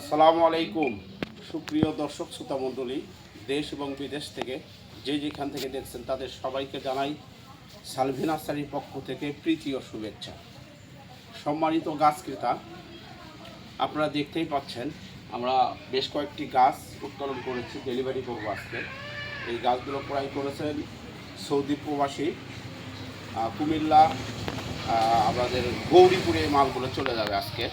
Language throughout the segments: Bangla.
আসসালামু আলাইকুম। সুপ্রিয় দর্শক, শ্রোতা মণ্ডলী, দেশ এবং বিদেশ থেকে যে যেখান থেকে দেখছেন তাদের সবাইকে জানাই সালভি নার্সারির পক্ষ থেকে প্রীতি ও শুভেচ্ছা। সম্মানিত গাছ ক্রেতা, আপনারা দেখতেই পাচ্ছেন, আমরা বেশ কয়েকটি গাছ উত্তোলন করেছি, ডেলিভারি করব আজকে। এই গাছগুলো ক্রয় করেছেন সৌদি প্রবাসী কুমিল্লা আমাদের গৌরীপুরে মালগুলো চলে যাবে আজকে।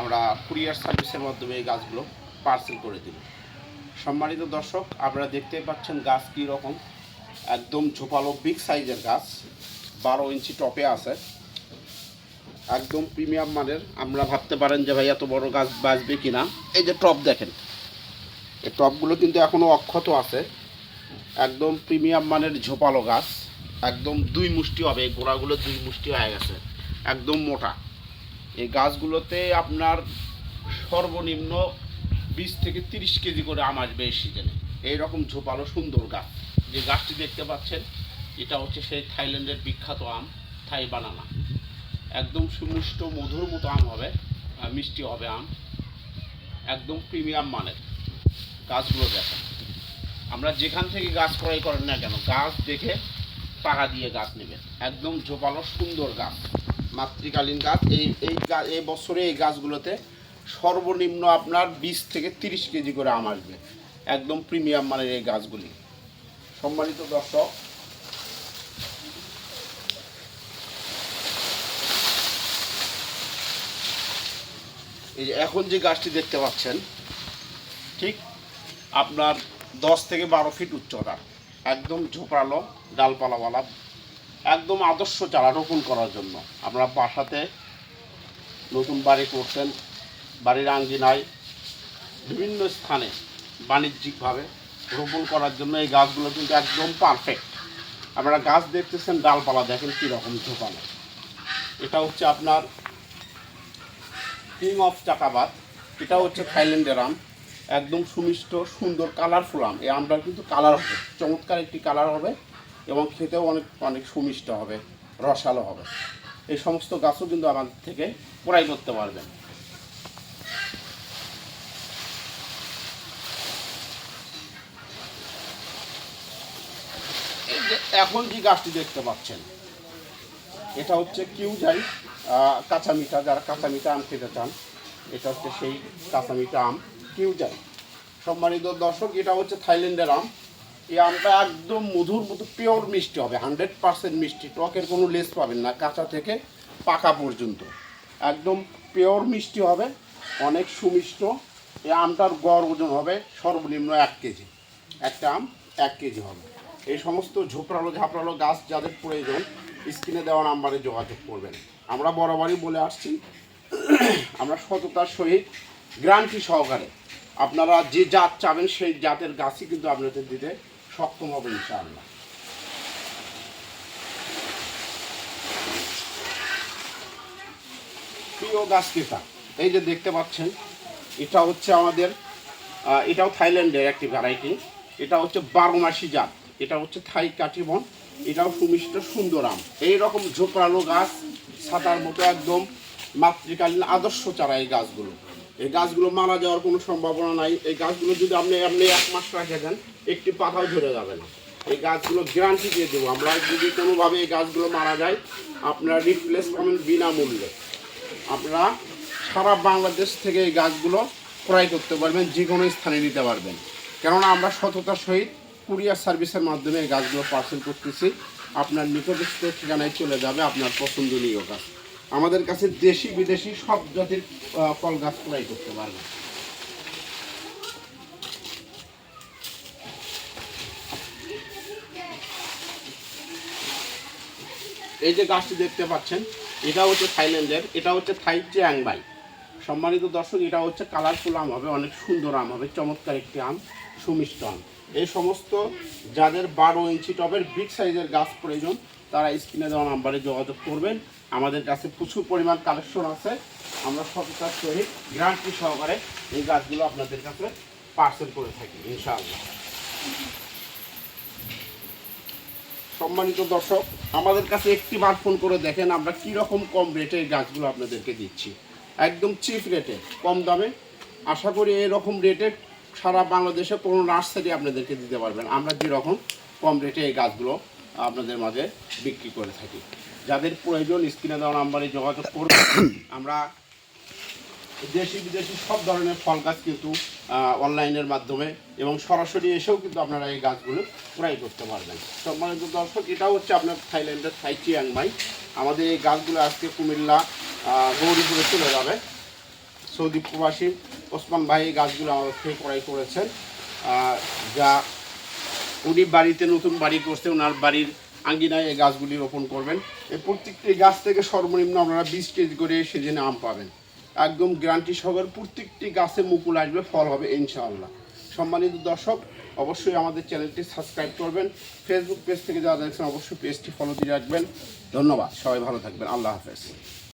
আমরা কুরিয়ার সার্ভিসের মাধ্যমে এই গাছগুলো পার্সেল করে দিব সম্মানিত দর্শক, আপনারা দেখতেই পাচ্ছেন গাছ কী রকম। একদম ঝোপালো বিগ সাইজের গাছ, বারো ইঞ্চি টপে আছে। একদম প্রিমিয়াম মানের। আমরা ভাবতে পারেন যে, ভাই, এত বড় গাছ বাঁচবে কি না এই যে টপ দেখেন। এই টপগুলো কিন্তু এখনও অক্ষত আছে। একদম প্রিমিয়াম মানের ঝোপালো গাছ। একদম দুই মুষ্টি হবে। গোড়াগুলো দুই মুষ্টি হয়ে গেছে। একদম মোটা। এই গাছগুলোতে আপনার সর্বনিম্ন বিশ থেকে তিরিশ কেজি করে আম আসবে এই সিজনে এইরকম ঝোপালো সুন্দর গাছ। যে গাছটি দেখতে পাচ্ছেন, এটা হচ্ছে সেই থাইল্যান্ডের বিখ্যাত আম, থাই বানানা। একদম সুমিষ্ট, মধুর মতো আম হবে মিষ্টি হবে আম। একদম প্রিমিয়াম মানের গাছগুলো দেখেন। আমরা যেখান থেকে গাছ ক্রয় করেন না কেন, গাছ দেখে টাকা দিয়ে গাছ নেবেন। একদম ঝোপালো সুন্দর গাছ। মাতৃকালীন গাছ। এই এই এই বছরে এই গাছগুলোতে সর্বনিম্ন আপনার বিশ থেকে তিরিশ কেজি করে আম আসবে। একদম প্রিমিয়াম মানের এই গাছগুলি। সম্মানিত দর্শক, এই যে এখন যে গাছটি দেখতে পাচ্ছেন, ঠিক আপনার দশ থেকে বারো ফিট উচ্চতা। একদম ঝোপড়ালো ডালপালাওয়ালা একদম আদর্শ চারা রোপণ করার জন্য। আমরা বাসাতে নতুন বাড়ি করছেন, বাড়ির আঙ্গিনায় বিভিন্ন স্থানে বাণিজ্যিকভাবে রোপণ করার জন্য এই গাছগুলো কিন্তু একদম পারফেক্ট আপনারা গাছ দেখতেছেন, ডালপালা দেখেন কীরকম ঝোপানো। এটা হচ্ছে আপনার কিং অফ চাকাবাদ। এটা হচ্ছে থাইল্যান্ডের আম। একদম সুমিষ্ট, সুন্দর কালারফুল আম। এই আমটার কিন্তু কালার হবে। চমৎকার একটি কালার হবে। এবং খেতেও অনেক অনেক সুমিষ্ট হবে, রসালো হবে। এই সমস্ত গাছও কিন্তু আমাদের থেকে ক্রয় করতে পারবেন। এখন যে গাছটি দেখতে পাচ্ছেন, এটা হচ্ছে কিউ যাই কাঁচা মিঠা, যারা কাঁচা মিঠা আম খেতে চান, এটা হচ্ছে সেই কাঁচা মিঠা আম কিউ যাই সম্মানিত দর্শক, এটা হচ্ছে থাইল্যান্ডের আম। এই আমটা একদম মধুর মতো পিওর মিষ্টি হবে হান্ড্রেড পার্সেন্ট মিষ্টি। টকের কোনো লেস পাবেন না, কাঁচা থেকে পাকা পর্যন্ত। একদম পিওর মিষ্টি হবে, অনেক সুমিষ্ট। এই আমটার গড় ওজন হবে সর্বনিম্ন এক কেজি। একটা আম এক কেজি হবে। এই সমস্ত ঝোপড়ালো ঝাপড়ালো গাছ যাদের প্রয়োজন, স্ক্রিনে দেওয়া নাম্বারে যোগাযোগ করবেন। আমরা বরাবরই বলে আসছি, আমরা সততার সহিত গ্রান্টি সহকারে আপনারা যে জাত চাবেন সেই জাতের গাছই কিন্তু আপনাদের দিতে সক্ষম হবে ইনশাআল্লাহ। প্রিয় গাছ ক্রেতা, এই যে দেখতে পাচ্ছেন, এটা হচ্ছে আমাদের এটাও থাইল্যান্ডের একটি ভ্যারাইটি। এটা হচ্ছে বারো মাসি জাত। এটা হচ্ছে থাই কাটিবন এটাও সুমিষ্ট সুন্দর আম। এইরকম ঝোপড়ালো গাছ ছাতার মতো একদম মাতৃকালীন আদর্শ চারা এই গাছগুলো। এই গাছগুলো মারা যাওয়ার কোনো সম্ভাবনা নাই। এই গাছগুলো যদি আপনি আপনি এক মাস রেখে দেন, একটি পাতাও ঝরে যাবে না। এই গাছগুলো গ্যারান্টি দিয়ে দেবো। আমরা যদি কোনোভাবে এই গাছগুলো মারা যায়, আপনারা রিপ্লেস পাবেন বিনামূল্যে আপনারা সারা বাংলাদেশ থেকে এই গাছগুলো ক্রয় করতে পারবেন, যে কোনো স্থানে নিতে পারবেন। কেননা আমরা সততার সহিত কুরিয়ার সার্ভিসের মাধ্যমে এই গাছগুলো পার্সেল করতেছি। আপনার নিকটস্থ ঠিকানায় চলে যাবে, আপনার পছন্দনীয় গাছ। আমাদের কাছে দেশি বিদেশি সব জাতির ফল গাছ ক্রয় করতে পারবে। এই যে গাছটি দেখতে পাচ্ছেন, এটা হচ্ছে থাইল্যান্ডের, এটা হচ্ছে থাই চ্যাংবাই সম্মানিত দর্শক, এটা হচ্ছে কালারফুল আম হবে, অনেক সুন্দর আম হবে, চমৎকার একটি আম, সুমিষ্ট আম। এই সমস্ত যাদের বারো ইঞ্চি টবের বিগ সাইজের গাছ প্রয়োজন তারা স্ক্রিনে দেওয়া নাম্বারে যোগাযোগ করবেন। আমাদের কাছে প্রচুর পরিমাণ কালেকশন আছে। আমরা সততার সহিত গ্যারান্টি সহকারে এই গাছগুলো আপনাদের কাছে পার্সেল করে থাকি, ইনশাআল্লাহ। সম্মানিত দর্শক, আমাদের কাছে একটি বার ফোন করে দেখেন আমরা কি রকম কম রেটে গাছগুলো আপনাদেরকে দিচ্ছি। একদম চিপ রেটে কম দামে। আশা করি এরকম রেটে সারা বাংলাদেশে কোনো নার্সারি আপনাদেরকে দিতে পারবেন। আমরা যেরকম কম রেটে এই গাছগুলো আপনাদের মাঝে বিক্রি করে থাকি। যাদের প্রয়োজন স্ক্রিনে দেওয়া নাম্বারে যোগাযোগ করবেন আমরা দেশি বিদেশি সব ধরনের ফল গাছ কিন্তু অনলাইনের মাধ্যমে এবং সরাসরি এসেও কিন্তু আপনারা এই গাছগুলো ক্রয় করতে পারবেন। সম্মানিত দর্শক এটা হচ্ছে আপনার থাইল্যান্ডের থাই চিয়াংমাই আমাদের এই গাছগুলো আজকে কুমিল্লা গৌরীপুরে চলে যাবে। সৌদি প্রবাসী ওসমান ভাই এই গাছগুলো আমাদের থেকে ক্রয় করেছেন যা উনি বাড়িতে নতুন বাড়ি করছে, ওনার বাড়ির আঙ্গিনায় এই গাছগুলি রোপণ করবেন। এই প্রত্যেকটি গাছ থেকে সর্বনিম্ন আপনারা বিশ কেজি করে সিজনে আম পাবেন। একদম গ্যারান্টি সহকারে প্রত্যেকটি গাছে মুকুল আসবে, ফল হবে, ইনশাআল্লাহ। সম্মানিত দর্শক, অবশ্যই আমাদের চ্যানেলটি সাবস্ক্রাইব করবেন। ফেসবুক পেজ থেকে যারা দেখছেন, অবশ্যই পেজটি ফলো দিয়ে রাখবেন। ধন্যবাদ, সবাই ভালো থাকবেন। আল্লাহ হাফেজ।